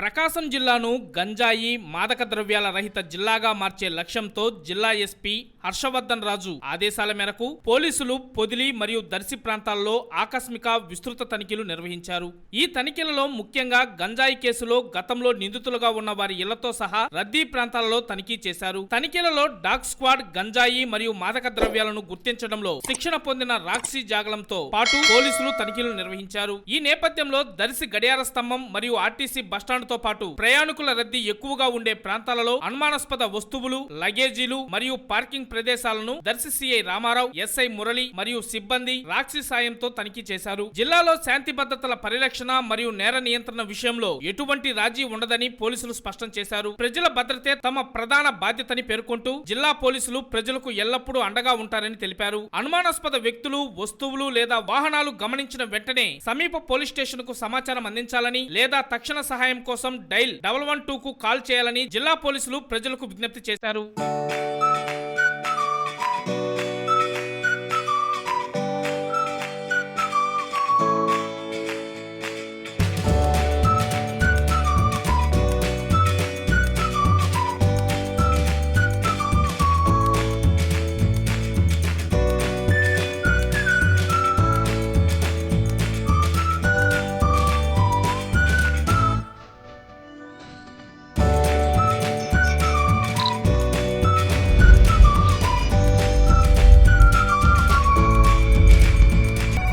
ప్రకాశం జిల్లాను గంజాయి మాదక ద్రవ్యాల రహిత జిల్లాగా మార్చే లక్ష్యంతో జిల్లా ఎస్పీ హర్షవర్ధన్ రాజు ఆదేశాల మేరకు పోలీసులు పొదిలి మరియు దర్శి ప్రాంతాల్లో ఆకస్మిక విస్తృత తనిఖీలు నిర్వహించారు. ఈ తనిఖీలలో ముఖ్యంగా గంజాయి కేసులో గతంలో నిందితులుగా ఉన్న వారి ఇళ్ళతో సహా రద్దీ ప్రాంతాలలో తనిఖీ చేశారు. తనిఖీలలో డాగ్ స్క్వాడ్ గంజాయి మరియు మాదక ద్రవ్యాలను గుర్తించడంలో శిక్షణ పొందిన రాక్సీ జాగలంతో పాటు పోలీసులు తనిఖీలు నిర్వహించారు. ఈ నేపథ్యంలో దర్శి గడియార స్తంభం మరియు ఆర్టీసీ బస్టాండ్ తో పాటు ప్రయాణికుల రద్దీ ఎక్కువగా ఉండే ప్రాంతాలలో అనుమానాస్పద వస్తువులు లగేజీలు మరియు పార్కింగ్ ప్రదేశాలను దర్శి సిఐ రామారావు ఎస్ఐ మురళి మరియు సిబ్బంది రాక్షి సాయంతో తనిఖీ చేశారు. జిల్లాలో శాంతి భద్రతల పరిరక్షణ మరియు నేర నియంత్రణ విషయంలో ఎటువంటి రాజీ ఉండదని పోలీసులు స్పష్టం చేశారు. ప్రజల భద్రతే తమ ప్రధాన బాధ్యతని పేర్కొంటూ జిల్లా పోలీసులు ప్రజలకు ఎల్లప్పుడూ అండగా ఉంటారని తెలిపారు. అనుమానాస్పద వ్యక్తులు వస్తువులు లేదా వాహనాలు గమనించిన వెంటనే సమీప పోలీస్ స్టేషన్కు సమాచారం అందించాలని లేదా తక్షణ సహాయం కోసం డైల్ డబల్ వన్ టూ కు కాల్ చేయాలని జిల్లా పోలీసులు ప్రజలకు విజ్ఞప్తి చేశారు.